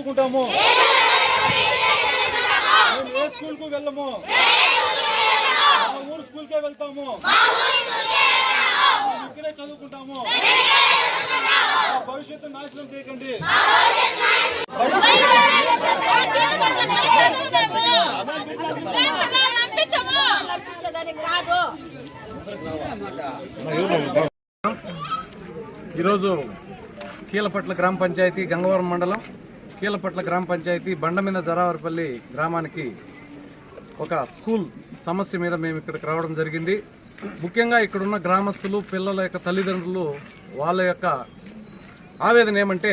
చదువుకుంటాము మేము ఏ స్కూల్కు వెళ్ళము? మా ఊరు స్కూల్ కే వెళ్తాము ఇక్కడే చదువుకుంటాము. భవిష్యత్తు నాశనం చేయకండి. ఈరోజు కీలపట్ల గ్రామ పంచాయతీ గంగవరం మండలం కీలపట్ల గ్రామ పంచాయతీ బండమిన జరావరపల్లి గ్రామానికి ఒక స్కూల్ సమస్య మీద మేము ఇక్కడికి రావడం జరిగింది. ముఖ్యంగా ఇక్కడున్న గ్రామస్తులు పిల్లల యొక్క తల్లిదండ్రులు వాళ్ళ యొక్క ఆవేదన ఏమంటే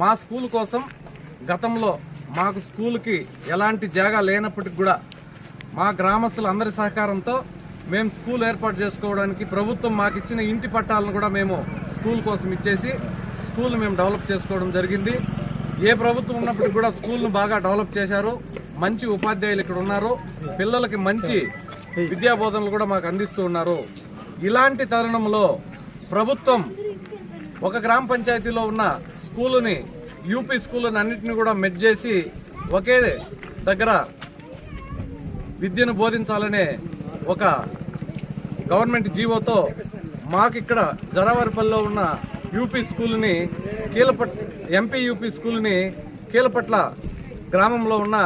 మా స్కూల్ కోసం గతంలో మాకు స్కూల్కి ఎలాంటి జాగా లేనప్పటికి కూడా మా గ్రామస్తుల అందరి సహకారంతో మేము స్కూల్ ఏర్పాటు చేసుకోవడానికి ప్రభుత్వం మాకు ఇచ్చిన ఇంటి పట్టాలను కూడా మేము స్కూల్ కోసం ఇచ్చేసి స్కూల్ మేము డెవలప్ చేసుకోవడం జరిగింది. ఏ ప్రభుత్వం ఉన్నప్పటికీ కూడా స్కూల్ను బాగా డెవలప్ చేశారు. మంచి ఉపాధ్యాయులు ఇక్కడ ఉన్నారు. పిల్లలకి మంచి విద్యా బోధనలు కూడా మాకు అందిస్తూ ఉన్నారు. ఇలాంటి తరుణంలో ప్రభుత్వం ఒక గ్రామ పంచాయతీలో ఉన్న స్కూలుని యూపీ స్కూళ్ళని అన్నింటినీ కూడా మెడ్ చేసి ఒకే దగ్గర విద్యను బోధించాలనే ఒక గవర్నమెంట్ జీవోతో మాకు ఇక్కడ జరావారిపల్లిలో ఉన్న యూపీ స్కూల్ని కీలపట్ ఎంపీ యూపీ స్కూల్ని కీలపట్ల గ్రామంలో ఉన్న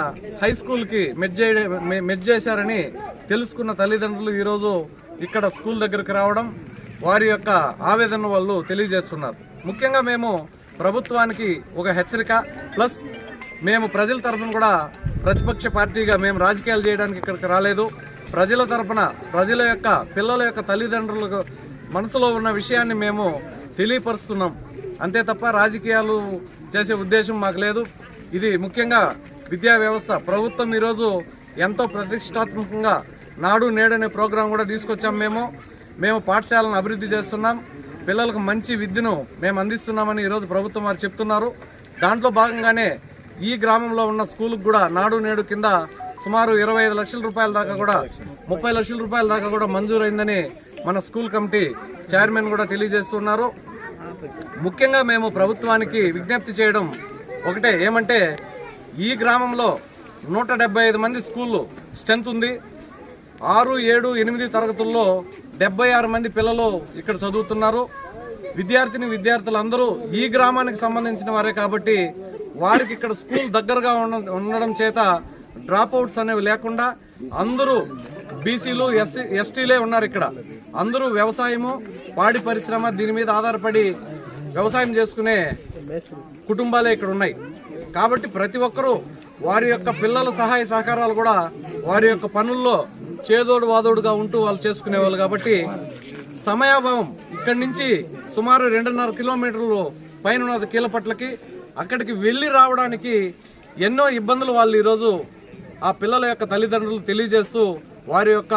హై స్కూల్కి మెజ్జే మెజ్ చేశారని తెలుసుకున్న తల్లిదండ్రులు ఈరోజు ఇక్కడ స్కూల్ దగ్గరికి రావడం వారి యొక్క ఆవేదన వాళ్ళు తెలియజేస్తున్నారు. ముఖ్యంగా మేము ప్రభుత్వానికి ఒక హెచ్చరిక ప్లస్ మేము ప్రజల తరఫున కూడా ప్రతిపక్ష పార్టీగా మేము రాజకీయాలు చేయడానికి ఇక్కడికి రాలేదు. ప్రజల తరఫున ప్రజల యొక్క పిల్లల యొక్క తల్లిదండ్రులకు మనసులో ఉన్న విషయాన్ని మేము తెలియపరుస్తున్నాం. అంతే తప్ప రాజకీయాలు చేసే ఉద్దేశం మాకు లేదు. ఇది ముఖ్యంగా విద్యా వ్యవస్థ. ప్రభుత్వం ఈరోజు ఎంతో ప్రతిష్టాత్మకంగా నాడు నేడు అనే ప్రోగ్రాం కూడా తీసుకొచ్చాం మేము. మేము పాఠశాలను అభివృద్ధి చేస్తున్నాం. పిల్లలకు మంచి విద్యను మేము అందిస్తున్నామని ఈరోజు ప్రభుత్వం వారు చెప్తున్నారు. దాంట్లో భాగంగానే ఈ గ్రామంలో ఉన్న స్కూల్కి కూడా నాడు నేడు కింద సుమారు ఇరవై ఐదు లక్షల రూపాయల దాకా కూడా ముప్పై లక్షల రూపాయల దాకా కూడా మంజూరైందని మన స్కూల్ కమిటీ చైర్మన్ కూడా తెలియజేస్తున్నారు. ముఖ్యంగా మేము ప్రభుత్వానికి విజ్ఞప్తి చేయడం ఒకటే. ఏమంటే ఈ గ్రామంలో నూట ఐదు మంది స్కూళ్ళు స్ట్రెంత్ ఉంది. ఆరు ఏడు ఎనిమిది తరగతుల్లో డెబ్బై ఆరు మంది పిల్లలు ఇక్కడ చదువుతున్నారు. విద్యార్థిని విద్యార్థులందరూ ఈ గ్రామానికి సంబంధించిన వారే కాబట్టి వారికి ఇక్కడ స్కూల్ దగ్గరగా ఉన్న- ఉండడం చేత డ్రాప్ అవుట్స్ అనేవి లేకుండా అందరూ బీసీలు ఎస్సీ ఎస్టీలే ఉన్నారు ఇక్కడ. అందరూ వ్యవసాయము పాడి పరిశ్రమ దీని మీద ఆధారపడి వ్యవసాయం చేసుకునే కుటుంబాలే ఇక్కడ ఉన్నాయి. కాబట్టి ప్రతి ఒక్కరూ వారి యొక్క పిల్లల సహాయ సహకారాలు కూడా వారి యొక్క పనుల్లో చేదోడు వాదోడుగా ఉంటూ వాళ్ళు చేసుకునేవాళ్ళు కాబట్టి సమయాభావం ఇక్కడి నుంచి సుమారు రెండున్నర కిలోమీటర్లు పైన ఉన్నది కీలపట్లకి. అక్కడికి వెళ్ళి రావడానికి ఎన్నో ఇబ్బందులు వాళ్ళు ఈరోజు ఆ పిల్లల యొక్క తల్లిదండ్రులు తెలియజేస్తూ వారి యొక్క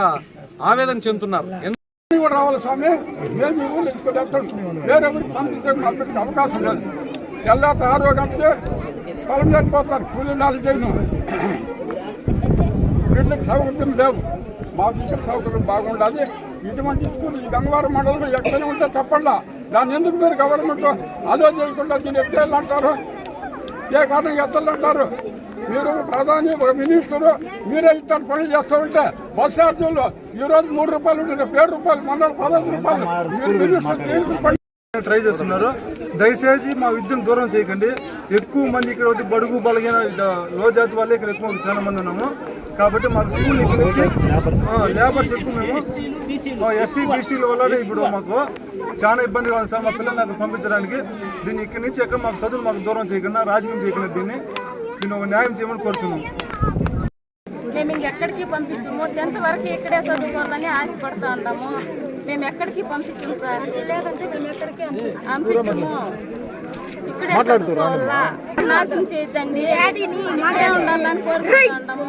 ఆవేదన చెందుతున్నారు. కూడా రావాలి స్వామి. మేము ఈ ఊళ్ళో ఇంటికి వెళ్తాం వేరే ఊరికి పంపించే పంపించే అవకాశం లేదు. తెల్లారి ఆరో గంటలే పొలం చనిపోతారు కూలీ నాలుగు చేయను. వీళ్ళకి సౌకర్యం లేవు. మాకు ఇక్కడ సౌకర్యం బాగుండాలి. ఇటువంటి స్కూల్ ఈ గంగవారం మండలంలో ఎక్కడ ఉంటే చెప్పండి. దాన్ని ఎందుకు మీరు గవర్నమెంట్ ఆలోచించకుండా చేయకుండా ఎక్కడ అంటారు ఏ కారణం ఎత్తాలంటారు మీరు ప్రధాని ఒక మినిస్టరు మీరే ఇట్టాను పనులు చేస్తూ ఉంటే బస్ ఛార్జీలు ఈరోజు మూడు రూపాయలు ఉంటుంది ఏడు రూపాయలు మొన్న పదహైదు రూపాయలు. మీరు మినిస్టర్ చేసిన ట్రై చేస్తున్నారు. దయచేసి మా విద్యను దూరం చేయకండి. ఎక్కువ మంది ఇక్కడ వచ్చి బడుగు బలగిన లో జాతి వాళ్ళే ఇక్కడ ఎక్కువ చాలా మంది ఉన్నాము. కాబట్టి మాకు స్కూల్ ఇక్కడ నుంచి లేబర్స్ ఎక్కువ మేము. ఎస్సీ బీసీల వల్ల ఇప్పుడు మాకు చాలా ఇబ్బందిగా ఉంది సార్ మా పిల్లలు నాకు పంపించడానికి. దీన్ని ఇక్కడి నుంచి ఎక్కడ మాకు చదువులు మాకు దూరం చేయకుండా రాజకీయం చేయకుండా దీన్ని దీన్ని ఒక న్యాయం చేయమని కోరుతున్నాము మేము ఇంకెక్కడికి పంపించము? టెన్త్ వరకు ఇక్కడే చదువుకోవాలని ఆశపడతా ఉంటాము మేము ఎక్కడికి పంపించము సార్? లేదంటే మేము ఎక్కడికి పంపించము. ఇక్కడే చదువుకోవాలా నాశనం చేయొద్దండి. ఇక్కడే ఉండాలని కోరుకుంటాము